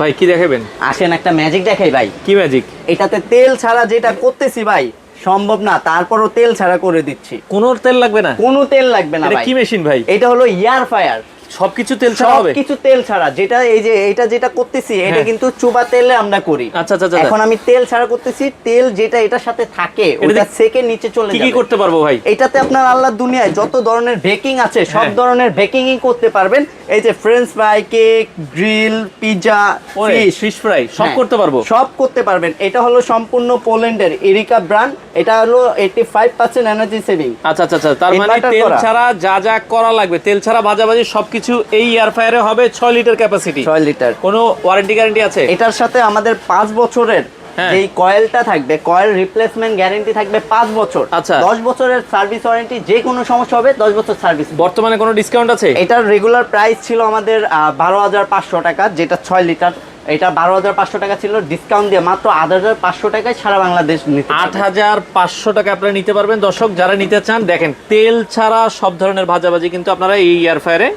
ভাই কি দেখাবেন? আসেন একটা ম্যাজিক দেখাই ভাই। কি ম্যাজিক এটাতে তেল ছাড়া যেটা করতেছি ভাই সম্ভব না। তারপরও তেল ছাড়া করে দিচ্ছি। কোনো তেল লাগবে না? কোনো তেল লাগবে না কি মেশিন ভাই? এটা হলো ইয়ার ফায়ার সবকিছু তেল ছাড়া হবে? কিছু তেল ছাড়া। যেটা এই যে এটা যেটা করতেছি এটা হ্যাঁ। কিন্তু চুবা তেলে আমরা করি। আচ্ছা, আচ্ছা, আচ্ছা। এখন আমি তেল ছাড়া করতেছি তেল যেটা এটার সাথে থাকে ওটা সেকে নিচে চলে কি কি করতে পারব ভাই? এটাতে আপনার আল্লাহ দুনিয়ায় যত ধরনের বেকিং আছে সব হ্যাঁ। ধরনের বেকিংই করতে পারবেন। এই যে French fry cake grill pizza fish fish fry সব হ্যাঁ, করতে পারব। সব করতে পারবেন। এটা হলো সম্পূর্ণ পোল্যান্ডের এরিকা ব্র্যান্ড এটা হলো eighty five percent energy saving আচ্ছা আচ্ছা আচ্ছা তার মানে তেল ছাড়া যা যা করা লাগবে তেল ছাড়া ভাজাভাজি সবকিছু এই এয়ার ফায়ারে হবে ছয় লিটার ক্যাপাসিটি ছয় লিটার কোনো ওয়ারেন্টি গ্যারান্টি আছে? এটার সাথে আমাদের পাঁচ বছরের হ্যাঁ। যেই কয়েলটা থাকবে কয়েল রিপ্লেসমেন্ট গ্যারেন্টি থাকবে পাঁচ বছর। আচ্ছা। দশ বছরের সার্ভিস ওয়ারেন্টি যে কোনো সমস্যা হবে দশ বছর সার্ভিস বর্তমানে কোনো ডিসকাউন্ট আছে? এটার রেগুলার প্রাইস ছিল আমাদের বারো হাজার পাঁচশো টাকা যেটা ছয় লিটার এটা বারো হাজার পাঁচশো টাকা ছিল ডিসকাউন্ট দিয়ে মাত্র আট হাজার পাঁচশো টাকায় সারা বাংলাদেশ আট হাজার পাঁচশো টাকা আপনারা নিতে পারবেন। দর্শক যারা নিতে চান দেখেন তেল ছাড়া সব ধরনের ভাজাভাজি কিন্তু আপনারা এই এয়ার ফায়ারে